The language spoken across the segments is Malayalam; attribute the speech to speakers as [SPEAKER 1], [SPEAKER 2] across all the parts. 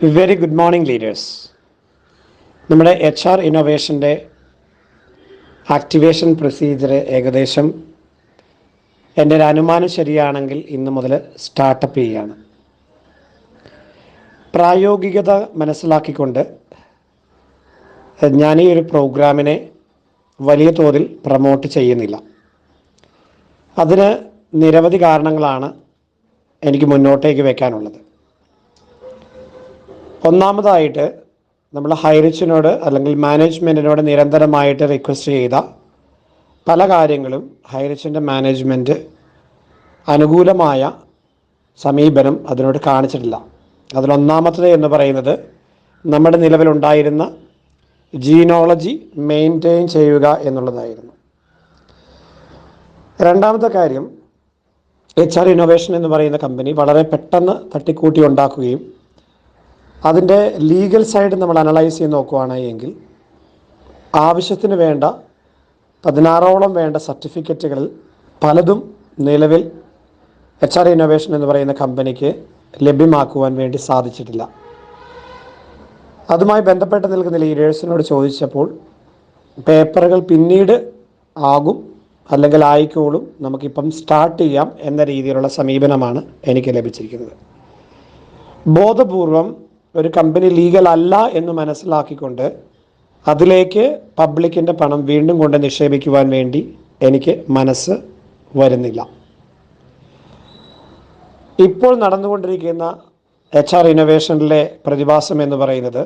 [SPEAKER 1] വെരി ഗുഡ് മോർണിംഗ് ലീഡേഴ്സ് നമ്മുടെ എച്ച് ആർ ഇന്നോവേഷന്റെ ആക്ടിവേഷൻ പ്രൊസീജിയർ ഏകദേശം എന്റെ ഒരു അനുമാനം ശരിയാണെങ്കിൽ ഇന്ന് മുതൽ സ്റ്റാർട്ടപ്പ് ചെയ്യുകയാണ് പ്രായോഗികത മനസ്സിലാക്കിക്കൊണ്ട് ഞാൻ ഈ ഒരു പ്രോഗ്രാമിനെ വലിയ തോതിൽ പ്രമോട്ട് ചെയ്യുന്നില്ല. അതിന് നിരവധി കാരണങ്ങളാണ് എനിക്ക് മുന്നോട്ടേക്ക് വെക്കാനുള്ളത്. ഒന്നാമതായിട്ട് നമ്മൾ ഹൈറിച്ചിനോട് അല്ലെങ്കിൽ മാനേജ്മെന്റിനോട് നിരന്തരമായിട്ട് റിക്വസ്റ്റ് ചെയ്ത പല കാര്യങ്ങളും ഹൈറിച്ചിന്റെ മാനേജ്മെന്റ് അനുകൂലമായ സമീപനം അതിനോട് കാണിച്ചിട്ടില്ല. അതിലൊന്നാമത്തത് എന്ന് പറയുന്നത് നമ്മുടെ നിലവിലുണ്ടായിരുന്ന ജീനോളജി മെയിന്റെയിൻ ചെയ്യുക എന്നുള്ളതായിരുന്നു. രണ്ടാമത്തെ കാര്യം എച്ച് ആർ ഇന്നോവേഷൻ എന്ന് പറയുന്ന കമ്പനി വളരെ പെട്ടെന്ന് തട്ടിക്കൂട്ടി ഉണ്ടാക്കുകയും അതിന്റെ ലീഗൽ സൈഡ് നമ്മൾ അനലൈസ് ചെയ്ത് നോക്കുകയാണെങ്കിൽ ആവശ്യത്തിന് വേണ്ട പതിനാറോളം വേണ്ട സർട്ടിഫിക്കറ്റുകളിൽ പലതും നിലവിൽ എച്ച് ആർ ഇന്നോവേഷൻ എന്ന് പറയുന്ന കമ്പനിക്ക് ലഭ്യമാക്കുവാൻ വേണ്ടി സാധിച്ചിട്ടില്ല. അതുമായി ബന്ധപ്പെട്ട് നിൽക്കുന്ന ലീഡേഴ്സിനോട് ചോദിച്ചപ്പോൾ പേപ്പറുകൾ പിന്നീട് ആകും അല്ലെങ്കിൽ ആയിക്കോളും നമുക്കിപ്പം സ്റ്റാർട്ട് ചെയ്യാം എന്ന രീതിയിലുള്ള സമീപനമാണ് എനിക്ക് ലഭിച്ചിരിക്കുന്നത്. ബോധപൂർവം ഒരു കമ്പനി ലീഗൽ അല്ല എന്ന് മനസ്സിലാക്കിക്കൊണ്ട് അതിലേക്ക് പബ്ലിക്കിന്റെ പണം വീണ്ടും കൊണ്ട് നിക്ഷേപിക്കുവാൻ വേണ്ടി എനിക്ക് മനസ്സ് വരുന്നില്ല. ഇപ്പോൾ നടന്നുകൊണ്ടിരിക്കുന്ന എച്ച് ആർ ഇന്നോവേഷനിലെ പ്രതിഭാസം എന്ന് പറയുന്നത്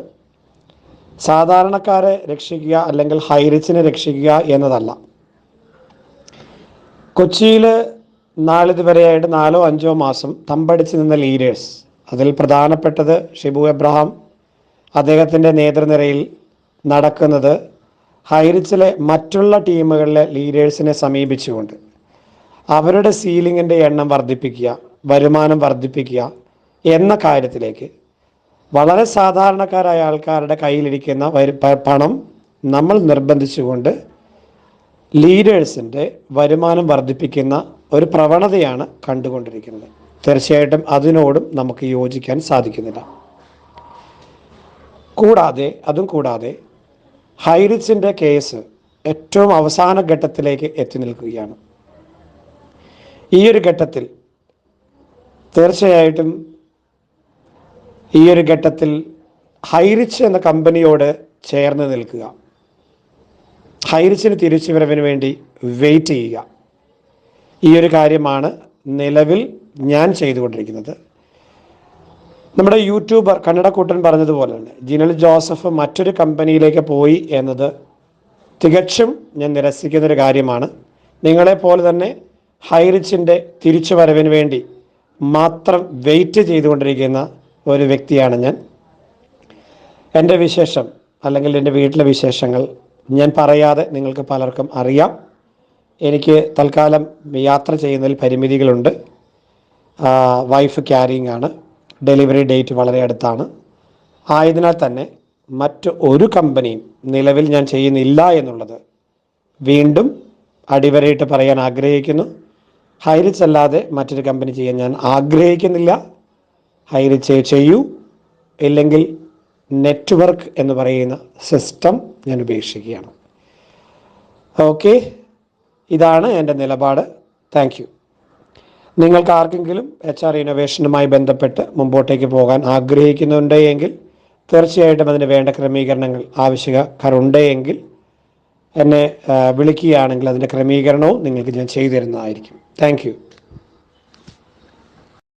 [SPEAKER 1] സാധാരണക്കാരെ രക്ഷിക്കുക അല്ലെങ്കിൽ ഹൈറിച്ചിനെ രക്ഷിക്കുക എന്നതല്ല. കൊച്ചിയിൽ നാളിതുവരെയായിട്ട് നാലോ അഞ്ചോ മാസം തമ്പടിച്ച് നിന്ന ലീഡേഴ്സ് അതിൽ പ്രധാനപ്പെട്ടത് ഷിബു എബ്രഹാം. അദ്ദേഹത്തിന്റെ നേതൃനിരയിൽ നടക്കുന്നത് ഹൈറിച്ചിലെ മറ്റുള്ള ടീമുകളിലെ ലീഡേഴ്സിനെ സമീപിച്ചുകൊണ്ട്. അവരുടെ സീലിങ്ങിന്റെ എണ്ണം വർദ്ധിപ്പിക്കുക വരുമാനം വർദ്ധിപ്പിക്കുക എന്ന കാര്യത്തിലേക്ക്. വളരെ സാധാരണക്കാരായ ആൾക്കാരുടെ കയ്യിലിരിക്കുന്ന പണം നമ്മൾ നിർബന്ധിച്ചുകൊണ്ട് ലീഡേഴ്സിന്റെ വരുമാനം വർദ്ധിപ്പിക്കുന്ന ഒരു പ്രവണതയാണ് കണ്ടുകൊണ്ടിരിക്കുന്നത്. തീർച്ചയായിട്ടും അതിനോടും നമുക്ക് യോജിക്കാൻ സാധിക്കുന്നില്ല. കൂടാതെ അതും കൂടാതെ ഹൈറിസിന്റെ കേസ് ഏറ്റവും അവസാന ഘട്ടത്തിലേക്ക് എത്തി നിൽക്കുകയാണ്. ഈ ഒരു ഘട്ടത്തിൽ തീർച്ചയായിട്ടും ഈ ഒരു ഘട്ടത്തിൽ ഹൈറിച്ച് എന്ന കമ്പനിയോട് ചേർന്ന് നിൽക്കുക. ഹൈറിച്ചിന് തിരിച്ചുവരവിന് വേണ്ടി വെയിറ്റ് ചെയ്യുക. ഈ ഒരു കാര്യമാണ് നിലവിൽ ഞാൻ ചെയ്തുകൊണ്ടിരിക്കുന്നത്. നമ്മുടെ യൂട്യൂബർ കന്നഡക്കൂട്ടൻ പറഞ്ഞതുപോലെ തന്നെ ജിനൽ ജോസഫ് മറ്റൊരു കമ്പനിയിലേക്ക് പോയി എന്നത് തികച്ചും ഞാൻ നിരസിക്കുന്ന ഒരു കാര്യമാണ് നിങ്ങളെപ്പോലെ തന്നെ ഹൈറിച്ചിന്റെ തിരിച്ചു വരവിന് വേണ്ടി മാത്രം വെയിറ്റ് ചെയ്തുകൊണ്ടിരിക്കുന്ന ഒരു വ്യക്തിയാണ് ഞാൻ. എന്റെ വിശേഷം അല്ലെങ്കിൽ എന്റെ വീട്ടിലെ വിശേഷങ്ങൾ ഞാൻ പറയാതെ നിങ്ങൾക്ക് പലർക്കും അറിയാം. എനിക്ക് തൽക്കാലം യാത്ര ചെയ്യുന്നതിൽ പരിമിതികളുണ്ട്. വൈഫ് ക്യാരിങ് ആണ്. ഡെലിവറി ഡേറ്റ് വളരെ അടുത്താണ്. ആയതിനാൽ തന്നെ മറ്റ് ഒരു കമ്പനിയും നിലവിൽ ഞാൻ ചെയ്യുന്നില്ല എന്നുള്ളത് വീണ്ടും അടിവരയിട്ട് പറയാൻ ആഗ്രഹിക്കുന്നു. ഹൈറിച്ച് അല്ലാതെ മറ്റൊരു കമ്പനി ചെയ്യാൻ ഞാൻ ആഗ്രഹിക്കുന്നില്ല. ഹൈറിച്ച് ചെയ്യൂ. ഇല്ലെങ്കിൽ നെറ്റ്വർക്ക് എന്ന് പറയുന്ന സിസ്റ്റം ഞാൻ ഉപേക്ഷിക്കുകയാണ്. ഓക്കെ ഇതാണ് എന്റെ നിലപാട്. താങ്ക് നിങ്ങൾക്ക് ആർക്കെങ്കിലും എച്ച് ആർ ഇന്നോവേഷനുമായി ബന്ധപ്പെട്ട് മുമ്പോട്ടേക്ക് പോകാൻ ആഗ്രഹിക്കുന്നുണ്ടെങ്കിൽ തീർച്ചയായിട്ടും അതിന് വേണ്ട ക്രമീകരണങ്ങൾ ആവശ്യക്കാരുണ്ട് എന്നെ വിളിക്കുകയാണെങ്കിൽ അതിന്റെ ക്രമീകരണവും നിങ്ങൾക്ക് ഞാൻ ചെയ്തു തരുന്നതായിരിക്കും. താങ്ക്